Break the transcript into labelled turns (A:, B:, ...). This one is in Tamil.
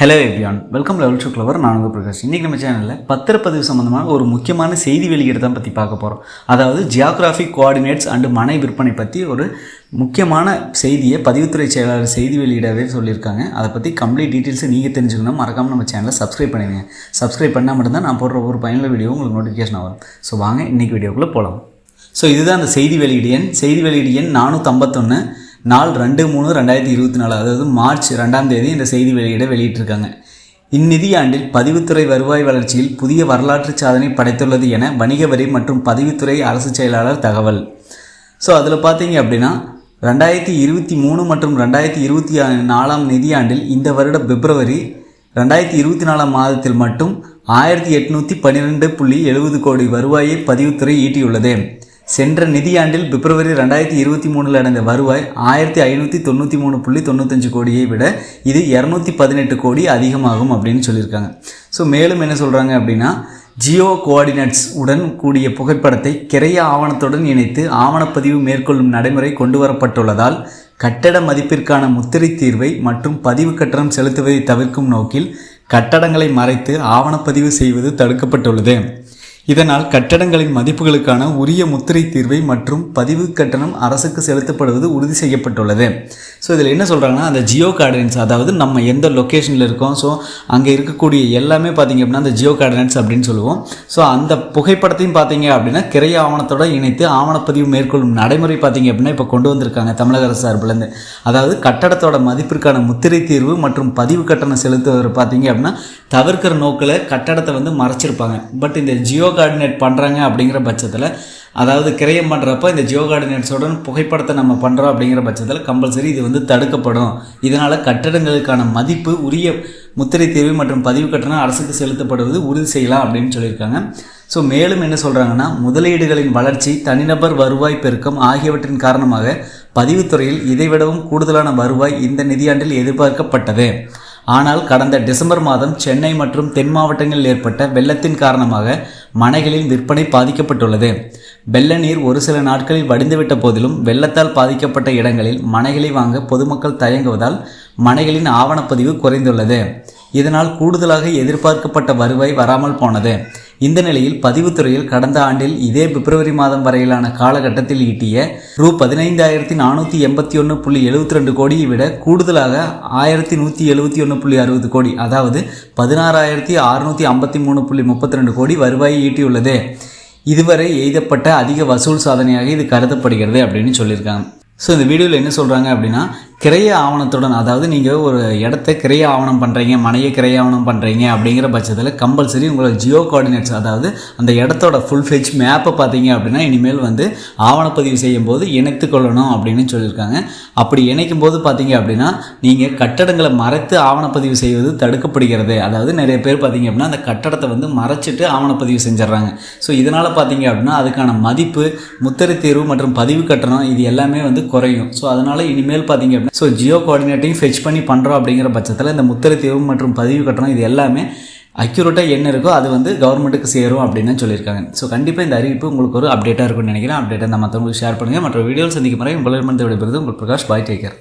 A: Hello everyone welcome level two clever நான் உங்கள் பிரகாஷ். இன்றைக்கி நம்ம சேனலில் பத்திரப்பதிவு சம்மந்தமாக ஒரு முக்கியமான செய்தி வெளியீடு தான் பற்றி பார்க்க போகிறோம் அதாவது ஜியாகிராஃபிக் கோஆர்டினேட்ஸ் அண்டு மனை விற்பனை பற்றி ஒரு முக்கியமான செய்தியை பதிவுத்துறை செயலாளர் செய்தி வெளியிடவே சொல்லியிருக்காங்க. அதை பற்றி கம்ப்ளீட் டீட்டெயில்ஸை நீங்கள் தெரிஞ்சுக்கணும். மறக்காமல் நம்ம சேனலை சப்ஸ்கிரைப் பண்ணிடுங்க. சப்ஸ்கிரைப் பண்ணால் மட்டும்தான் நான் போடுற ஒரு பயனுள்ள வீடியோ உங்களுக்கு நோட்டிஃபிகேஷன் வரும். ஸோ வாங்க இன்றைக்கி வீடியோக்குள்ளே போகலாம் ஸோ இதுதான் அந்த செய்தி வெளியீடு எண். செய்தி வெளியீடு எண் நானூற்றம்பத்தொன்று நாள் ரெண்டு மூணு ரெண்டாயிரத்தி இருபத்தி நாலு அதாவது மார்ச் ரெண்டாம் தேதி இந்த செய்தி வெளியிட வெளியிட்டிருக்காங்க. இந்நிதியாண்டில் பதிவுத்துறை வருவாய் வளர்ச்சியில் புதிய வரலாற்று சாதனை படைத்துள்ளது என வணிக வரி மற்றும் பதிவுத்துறை அரசு செயலாளர் தகவல். ஸோ அதில் பார்த்தீங்க அப்படின்னா ரெண்டாயிரத்தி இருபத்தி மூணு மற்றும் ரெண்டாயிரத்தி இருபத்தி நாலாம் நிதியாண்டில் இந்த வருட பிப்ரவரி ரெண்டாயிரத்தி இருபத்தி நாலாம் மாதத்தில் மட்டும் ஆயிரத்தி எட்நூற்றி பன்னிரெண்டு புள்ளி எழுபது கோடி வருவாயை பதிவுத்துறை ஈட்டியுள்ளது. சென்ற நிதியாண்டில் பிப்ரவரி ரெண்டாயிரத்தி இருபத்தி மூணில் அடைந்த வருவாய் ஆயிரத்தி ஐநூற்றி தொண்ணூற்றி மூணு புள்ளி தொண்ணூத்தஞ்சு கோடியை விட இது இரநூத்தி பதினெட்டு கோடி அதிகமாகும் அப்படின்னு சொல்லியிருக்காங்க. ஸோ மேலும் என்ன சொல்கிறாங்க அப்படின்னா ஜியோ கோஆர்டினேட்ஸ் உடன் கூடிய புகைப்படத்தை கிரைய ஆவணத்துடன் இணைத்து ஆவணப்பதிவு மேற்கொள்ளும் நடைமுறை கொண்டு வரப்பட்டுள்ளதால் கட்டட மதிப்பிற்கான முத்திரை தீர்வை மற்றும் பதிவு கட்டணம் செலுத்துவதை தவிர்க்கும் நோக்கில் கட்டடங்களை மறைத்து ஆவணப்பதிவு செய்வது தடுக்கப்பட்டுள்ளது. இதனால் கட்டடங்களின் மதிப்புகளுக்கான உரிய முத்திரை தீர்வை மற்றும் பதிவு கட்டணம் அரசுக்கு செலுத்தப்படுவது உறுதி செய்யப்பட்டுள்ளது. ஸோ இதில் என்ன சொல்கிறாங்கன்னா அந்த ஜியோ கார்டனன்ஸ் அதாவது நம்ம எந்த லொக்கேஷனில் இருக்கோம் ஸோ அங்கே இருக்கக்கூடிய எல்லாமே பார்த்திங்க அப்படின்னா அந்த ஜியோ கார்டனன்ஸ் அப்படின்னு சொல்லுவோம். ஸோ அந்த புகைப்படத்தையும் பார்த்தீங்க அப்படின்னா கிரைய ஆவணத்தோடு இணைத்து ஆவணப்பதிவு மேற்கொள்ளும் நடைமுறை பார்த்திங்க அப்படின்னா இப்போ கொண்டு வந்திருக்காங்க தமிழக அரசு சார்பிலேருந்து. அதாவது கட்டடத்தோட மதிப்பிற்கான முத்திரை தீர்வு மற்றும் பதிவு கட்டணம் செலுத்துவர் பார்த்தீங்க அப்படின்னா தவிர்க்கிற நோக்கில் கட்டடத்தை வந்து மறைச்சிருப்பாங்க. பட் இந்த ஜியோ கோஆர்டினேட் பண்ணுறாங்க அப்படிங்கிற பட்சத்தில் அதாவது கிரயம் பண்ணுறப்ப இந்த ஜியோ கார்டினேட்ஸுடன் புகைப்படத்தை நம்ம பண்ணுறோம் அப்படிங்கிற பட்சத்தில் கம்பல்சரி இது வந்து தடுக்கப்படும். இதனால் கட்டடங்களுக்கான மதிப்பு உரிய முத்திரை தேர்வு மற்றும் பதிவு கட்டணம் அரசுக்கு செலுத்தப்படுவது உறுதி செய்யலாம் அப்படின்னு சொல்லியிருக்காங்க. ஸோ மேலும் என்ன சொல்கிறாங்கன்னா முதலீடுகளின் வளர்ச்சி தனிநபர் வருவாய் பெருக்கம் ஆகியவற்றின் காரணமாக பதிவுத்துறையில் இதைவிடவும் கூடுதலான வருவாய் இந்த நிதியாண்டில் எதிர்பார்க்கப்பட்டது. ஆனால் கடந்த டிசம்பர் மாதம் சென்னை மற்றும் தென் மாவட்டங்களில் ஏற்பட்ட வெள்ளத்தின் காரணமாக மனைகளில் விற்பனை பாதிக்கப்பட்டுள்ளது. வெள்ள நீர் ஒரு சில நாட்களில் வடிந்துவிட்ட போதிலும் வெள்ளத்தால் பாதிக்கப்பட்ட இடங்களில் மனைகளை வாங்க பொதுமக்கள் தயங்குவதால் மனைகளின் ஆவணப்பதிவு குறைந்துள்ளது. இதனால் கூடுதலாக எதிர்பார்க்கப்பட்ட வருவாய் வராமல் போனது. இந்த நிலையில் பதிவுத்துறையில் கடந்த ஆண்டில் இதே பிப்ரவரி மாதம் வரையிலான காலகட்டத்தில் ஈட்டிய ரூ பதினைந்தாயிரத்தி நானூற்றி எண்பத்தி ஒன்று புள்ளி எழுபத்தி ரெண்டு கோடியை விட கூடுதலாக ஆயிரத்தி நூற்றி எழுபத்தி ஒன்று புள்ளி அறுபது கோடி அதாவது பதினாறாயிரத்தி அறுநூற்றி ஐம்பத்தி மூணு புள்ளி முப்பத்தி ரெண்டு கோடி வருவாயை ஈட்டியுள்ளது. இதுவரை எய்தப்பட்ட அதிக வசூல் சாதனையாக இது கருதப்படுகிறது அப்படின்னு சொல்லியிருக்காங்க. ஸோ இந்த வீடியோவில் என்ன சொல்கிறாங்க அப்படின்னா கிரைய ஆவணத்துடன் அதாவது நீங்கள் ஒரு இடத்த கிரைய ஆவணம் பண்ணுறீங்க மனையை கிரைய ஆவணம் பண்ணுறீங்க அப்படிங்கிற பட்சத்தில் கம்பல்சரி உங்களோட ஜியோ கோஆர்டினேட்ஸ் அதாவது அந்த இடத்தோட ஃபுல் ஃபெச் மேப்பை பார்த்தீங்க அப்படின்னா இனிமேல் வந்து ஆவணப்பதிவு செய்யும் போது இணைத்து கொள்ளணும் அப்படின்னு சொல்லியிருக்காங்க. அப்படி இணைக்கும் போது பார்த்தீங்க அப்படின்னா நீங்கள் கட்டடங்களை மறைத்து ஆவணப்பதிவு செய்வது தடுக்கப்படுகிறது. அதாவது நிறைய பேர் பார்த்தீங்க அப்படின்னா அந்த கட்டடத்தை வந்து மறைச்சிட்டு ஆவணப்பதிவு செஞ்சிடறாங்க. ஸோ இதனால் பார்த்தீங்க அப்படின்னா அதுக்கான மதிப்பு முத்திரை தேர்வு மற்றும் பதிவு கட்டணம் இது எல்லாமே வந்து குறையும். ஸோ அதனால் இனிமேல் பார்த்தீங்க அப்படின்னா ஸோ ஜியோ கோஆர்டினேட்டையும் ஃபெச் பண்ணி பண்ணுறோம் அப்படிங்கிற பட்சத்தில் இந்த முத்திரை தேர்வு மற்றும் பதிவு கட்டணம் இது எல்லாமே அக்யூரேட்டாக என்ன இருக்கோ அது வந்து கவர்மெண்ட்டுக்கு சேரும் அப்படின்னு சொல்லியிருக்காங்க. ஸோ கண்டிப்பாக இந்த அறிவிப்பு உங்களுக்கு ஒரு அப்டேட்டாக இருக்கும்னு நினைக்கிறேன். அப்டேட்டை நம்ம மற்றவங்களுக்கு ஷேர் பண்ணுங்கள் மற்ற வீடியோவில் சந்திக்கும் முறை உங்களிடமிருந்து விடைபெறுது உங்கள் பிரகாஷ். பாய் டேக்கர்